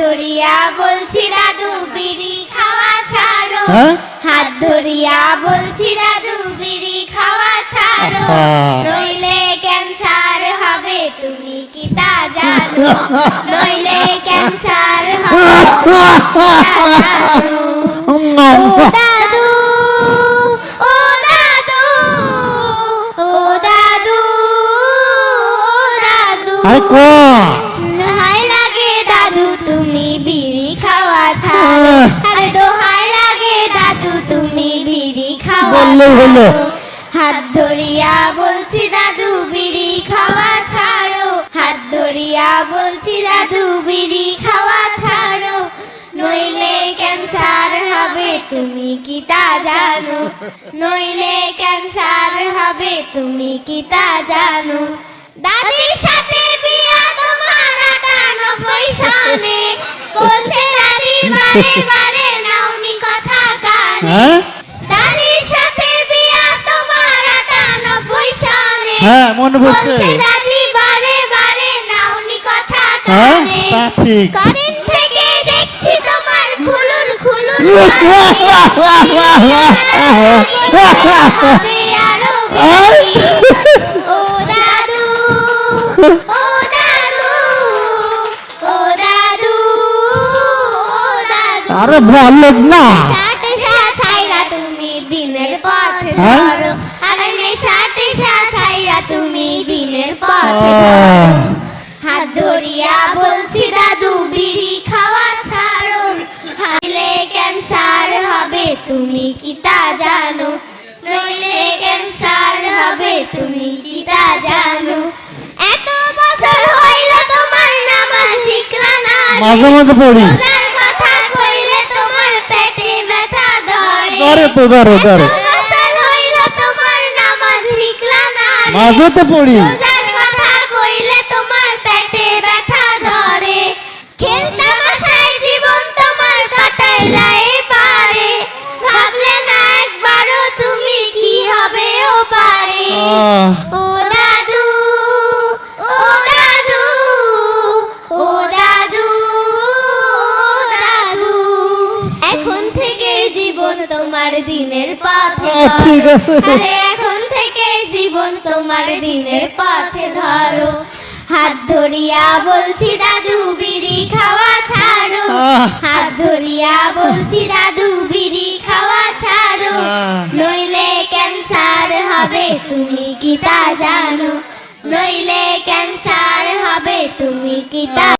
ধরিয়া বলছি দাদু বিড়ি খাওয়া ছাড়ো। হ্যাঁ? হাত ধরিয়া বলছি দাদু বিড়ি খাওয়া ছাড়ো। নইলে ক্যান্সার হবে তুমি কি তা জানো? নইলে ক্যান্সার হবে দাদু ও দাদু ও দাদু ও দাদু। আরে কো? বললেই হলো। হাত ধরিয়া বলছি দাদু বিড়ি খাওয়া ছাড়ো। হাত ধরিয়া বলছি দাদু বিড়ি খাওয়া ছাড়ো। নইলে ক্যান্সার হবে তুমি কি তা জানো? নইলে ক্যান্সার হবে তুমি কি তা জানো? দাদির সাথে বিয়া তোমার আটানব্বই সনে বলছে দাদি বারে বারে নাওনি কথা কানে। হ্যাঁ মনে বলছে দাদি বারে বারে নাওনি কথা হ্যাঁ তা ঠিক। কদিন থেকে দেখছি তোমার খুলুন খুলুন ও দাদু ও দাদু ও দাদু আরে বললেন না। তুমি দিনের পথ হ্যাঁ? ধরো। আরে ষাট হাত ধরিয়া বলছি দাদু বিড়ি খাওয়া ছাড়ো হাইলে ক্যান্সার হবে তুমি কি তা জানো? নইলে ক্যান্সার হবে তুমি কি তা জানো? এত বছর হইল তোমার নামাজ শিখলা না মাঝে মাঝে পড়ি। কথা কইলে তোমার পেটে ব্যথা ধরে। ধরে তো ধরে ধরে। এত বছর হইল তোমার নামাজ শিখলা না রে। মাঝে তো পড়ি। পারে। ও দাদু ও দাদু ও দাদু দাদু। এখন থেকে জীবন তোমার দিনের পথে ঠিক আছে। এখন থেকে জীবন তোমার দিনের পথে ধরো। হাত ধরিয়া বলছি দাদু বিড়ি খাওয়া ছাড়ো। হাত ধরিয়া বলছি দাদু তুমি কি তা জানো? নইলে ক্যান্সার হবে তুমি কি তা